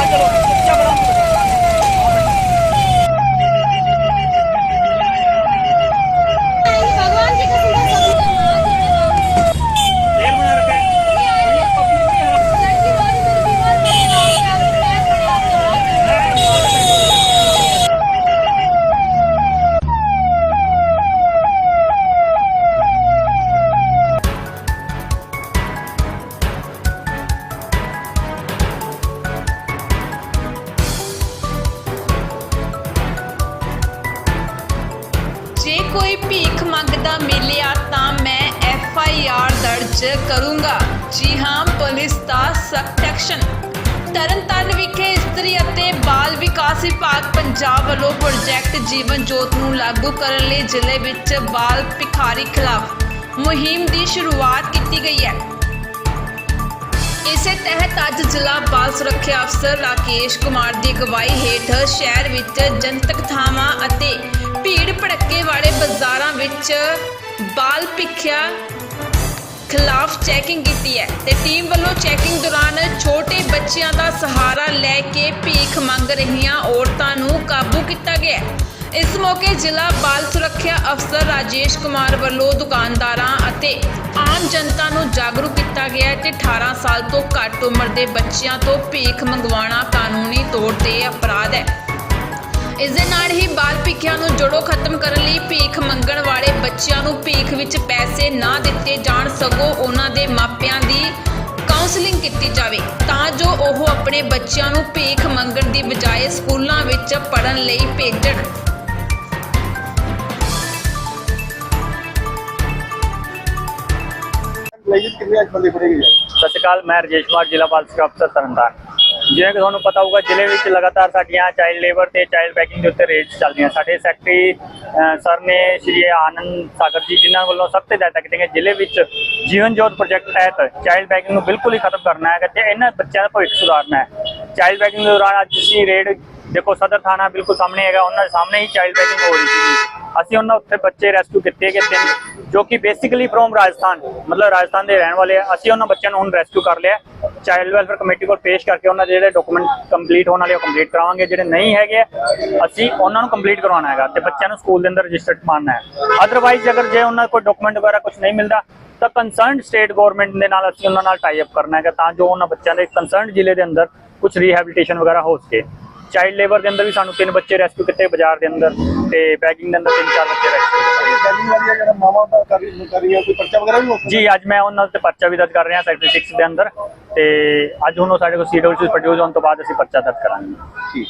Aja. ਕੋਈ ਭੀਖ ਮੰਗਦਾ ਮਿਲਿਆ ਤਾਂ ਮੈਂ ਐਫ ਆਈ ਆਰ ਦਰਜ ਕਰੂੰਗਾ। ਜੀ ਹਾਂ, ਪੁਲਿਸ ਦਾ ਸਖਤ ਐਕਸ਼ਨ। ਤਰਨਤਾਰਨ ਵਿਖੇ ਇਸਤਰੀ ਅਤੇ ਬਾਲ ਵਿਕਾਸ ਵਿਭਾਗ ਪੰਜਾਬ ਵੱਲੋਂ ਪ੍ਰੋਜੈਕਟ ਜੀਵਨ ਜੋਤ ਨੂੰ ਲਾਗੂ ਕਰਨ ਲਈ ਜ਼ਿਲ੍ਹੇ ਵਿੱਚ ਬਾਲ ਭਿਖਾਰੀ ਖਿਲਾਫ ਮੁਹਿੰਮ ਦੀ ਸ਼ੁਰੂਆਤ ਕੀਤੀ ਗਈ ਹੈ। ਇਸੇ ਤਹਿਤ ਅੱਜ ਜ਼ਿਲ੍ਹਾ ਬਾਲ ਸੁਰੱਖਿਆ ਅਫਸਰ ਰਾਕੇਸ਼ ਕੁਮਾਰ ਦੀ ਅਗਵਾਈ ਹੇਠ ਸ਼ਹਿਰ ਵਿੱਚ ਜਨਤਕ ਥਾਵਾਂ ਅਤੇ ਭੀੜ ਭੜੱਕੇ ਵਾਲੇ ਬਾਜ਼ਾਰਾਂ ਵਿੱਚ ਬਾਲ ਭਿੱਖਿਆ ਖਿਲਾਫ ਚੈਕਿੰਗ ਕੀਤੀ ਹੈ ਤੇ ਟੀਮ ਵੱਲੋਂ ਚੈਕਿੰਗ ਦੌਰਾਨ ਛੋਟੇ ਬੱਚਿਆਂ ਦਾ ਸਹਾਰਾ ਲੈ ਕੇ ਭੀਖ ਮੰਗ ਰਹੀਆਂ ਔਰਤਾਂ ਨੂੰ ਕਾਬੂ ਕੀਤਾ ਗਿਆ ਇਸ ਮੌਕੇ ਜ਼ਿਲ੍ਹਾ ਬਾਲ ਸੁਰੱਖਿਆ ਅਫਸਰ ਰਾਜੇਸ਼ ਕੁਮਾਰ ਵੱਲੋਂ ਦੁਕਾਨਦਾਰਾਂ ਅਤੇ ਆਮ ਜਨਤਾ ਨੂੰ ਜਾਗਰੂਕ ਕੀਤਾ ਗਿਆ ਤੇ 18 ਸਾਲ ਤੋਂ ਘੱਟ ਉਮਰ ਦੇ ਬੱਚਿਆਂ ਤੋਂ ਭੀਖ ਮੰਗਵਾਉਣਾ ਕਾਨੂੰਨੀ ਤੌਰ ਤੇ ਅਪਰਾਧ ਇਸ ਦੇ ਨਾਲ ਹੀ ਬਾਲ ਭਿੱਖਿਆ ਨੂੰ ਜੜੋਂ ਖਤਮ ਕਰਨ ਲਈ ਭੀਖ ਮੰਗਣ ਵਾਲੇ ਬੱਚਿਆਂ ਨੂੰ ਭੀਖ ਵਿੱਚ ਪੈਸੇ ਨਾ ਦਿੱਤੇ ਜਾਣ ਸਗੋਂ ਉਹਨਾਂ ਦੇ ਮਾਪਿਆਂ ਦੀ ਕਾਉਂਸਲਿੰਗ ਕੀਤੀ ਜਾਵੇ, ਤਾਂ ਜੋ ਉਹ ਆਪਣੇ ਬੱਚਿਆਂ ਨੂੰ ਭੀਖ ਮੰਗਣ ਦੀ ਬਜਾਏ ਸਕੂਲਾਂ ਵਿੱਚ ਪੜ੍ਹਨ ਲਈ ਭੇਜਣ। ਸਤਿ ਸ਼੍ਰੀ ਅਕਾਲ, ਮੈਂ ਰਜੇਸ਼ ਕੁਮਾਰ, ਜ਼ਿਲ੍ਹਾ ਬਾਲ ਸਿੱਖਿਆ ਅਫਸਰ ਤਰਨਤਾਰਨ। ਜਿਵੇਂ ਕਿ ਤੁਹਾਨੂੰ ਪਤਾ ਹੋਊਗਾ, ਜ਼ਿਲ੍ਹੇ ਵਿੱਚ ਲਗਾਤਾਰ ਸਾਡੀਆਂ ਚਾਈਲਡ ਲੇਬਰ ਤੇ ਚਾਈਲਡ ਬੈਕਿੰਗ ਦੇ ਉੱਤੇ ਰੇਡ ਚੱਲਦੀਆਂ। ਸਾਡੇ ਸੈਕਟਰੀ ਸਰ ਨੇ ਸ਼੍ਰੀ ਆਨੰਦ ਸਾਗਰ ਜੀ ਜਿਨ੍ਹਾਂ ਵੱਲੋਂ ਸਖਤ ਹਦਾਇਤਾਂ ਕੀਤੀਆਂ ਗਈਆਂ ਜ਼ਿਲ੍ਹੇ ਵਿੱਚ ਜੀਵਨ ਜੋਤ ਪ੍ਰੋਜੈਕਟ ਤਹਿਤ ਚਾਈਲਡ ਬੈਕਿੰਗ ਨੂੰ ਬਿਲਕੁਲ ਹੀ ਖਤਮ ਕਰਨਾ ਹੈ ਤੇ ਇਹਨਾਂ ਬੱਚਿਆਂ ਦਾ ਭਵਿੱਖ ਸੁਧਾਰਨਾ ਹੈ। ਚਾਈਲਡ ਬੈਕਿੰਗ ਦੇ ਦੌਰਾਨ ਅੱਜ ਅਸੀਂ ਰੇਡ ਦੇਖੋ ਸਦਰ ਥਾਣਾ ਬਿਲਕੁਲ ਸਾਹਮਣੇ ਹੈਗਾ, ਉਹਨਾਂ ਦੇ ਸਾਹਮਣੇ ਹੀ ਚਾਈਲਡ ਬੈਕਿੰਗ ਹੋ ਰਹੀ ਸੀ। ਅਸੀਂ ਉਹਨਾਂ ਉੱਥੇ ਬੱਚੇ ਰੈਸਕਿਊ ਕੀਤੇ ਗਏ ਤਿੰਨ, ਜੋ ਕਿ ਬੇਸਿਕਲੀ ਫਰੋਮ ਰਾਜਸਥਾਨ, ਮਤਲਬ ਰਾਜਸਥਾਨ ਦੇ ਰਹਿਣ ਵਾਲੇ ਆ। ਅਸੀਂ ਉਹਨਾਂ ਬੱਚਿਆਂ ਨੂੰ ਹੁਣ ਰੈਸਕਿਊ ਕਰ ਲਿਆ। ਚਾਈਲਡ ਵੈਲਫੇਅਰ ਕਮੇਟੀ ਕੋਲ ਪੇਸ਼ ਕਰਕੇ ਉਹਨਾਂ ਦੇ ਜਿਹੜੇ ਡਾਕੂਮੈਂਟ ਕੰਪਲੀਟ ਹੋਣ ਵਾਲੇ ਉਹ ਕੰਪਲੀਟ ਕਰਾਵਾਂਗੇ। ਜਿਹੜੇ ਨਹੀਂ ਹੈਗੇ ਅਸੀਂ ਉਹਨਾਂ ਨੂੰ ਕੰਪਲੀਟ ਕਰਵਾਉਣਾ ਹੈਗਾ ਤੇ ਬੱਚਿਆਂ ਨੂੰ ਸਕੂਲ ਦੇ ਅੰਦਰ ਰਜਿਸਟਰਡ ਮਾਰਨਾ ਹੈ। ਅਦਰਵਾਈਜ਼ ਅਗਰ ਜੇ ਉਹਨਾਂ ਕੋਲ ਡਾਕੂਮੈਂਟ ਵਗੈਰਾ ਕੁਝ ਨਹੀਂ ਮਿਲਦਾ ਤਾਂ ਕੰਸਰਨਡ ਸਟੇਟ ਗਵਰਨਮੈਂਟ ਦੇ ਨਾਲ ਅਸੀਂ ਉਹਨਾਂ ਨਾਲ ਟਾਈ ਅਪ ਕਰਨਾ ਹੈਗਾ ਤਾਂ ਜੋ ਉਹਨਾਂ ਬੱਚਿਆਂ ਦੇ ਕੰਸਰਨਡ ਜ਼ਿਲ੍ਹੇ ਦੇ ਅੰਦਰ ਕੁਝ ਰੀਹੈਬਿਲਿਟੇਸ਼ਨ ਵਗੈਰਾ ਹੋ ਸਕੇ। ਚਾਈਲਡ ਲੇਬਰ ਦੇ ਅੰਦਰ ਵੀ ਸਾਨੂੰ ਤਿੰਨ ਬੱਚੇ ਰੈਸਕਿਊ ਕੀਤੇ ਬਾਜ਼ਾਰ ਦੇ ਅੰਦਰ ਤੇ ਬੈਗਿੰਗ ਦੇ ਅੰਦਰ ਤਿੰਨ ਚਾਰ ਬੱਚੇ ਰੈਸਕਿਊ ਕੋਈ ਜੀ ਅੱਜ ਮੈਂ ਉਹਨਾਂ ਤੇ ਪਰਚਾ ਵੀ ਦਰਜ ਕਰ ਰਿਹਾ ਸੈਕਟਰੀ 6 ਦੇ ਅੰਦਰ। ਤੇ ਅੱਜ ਹੁਣ ਉਹ ਸਾਡੇ ਕੋਲ ਸੀਡਬਲਯੂ ਪ੍ਰੋਡਿਊਸ ਹੋਣ ਤੋਂ ਬਾਅਦ ਅਸੀਂ ਪਰਚਾ ਦਰਜ ਕਰਾਂਗੇ। ਠੀਕ।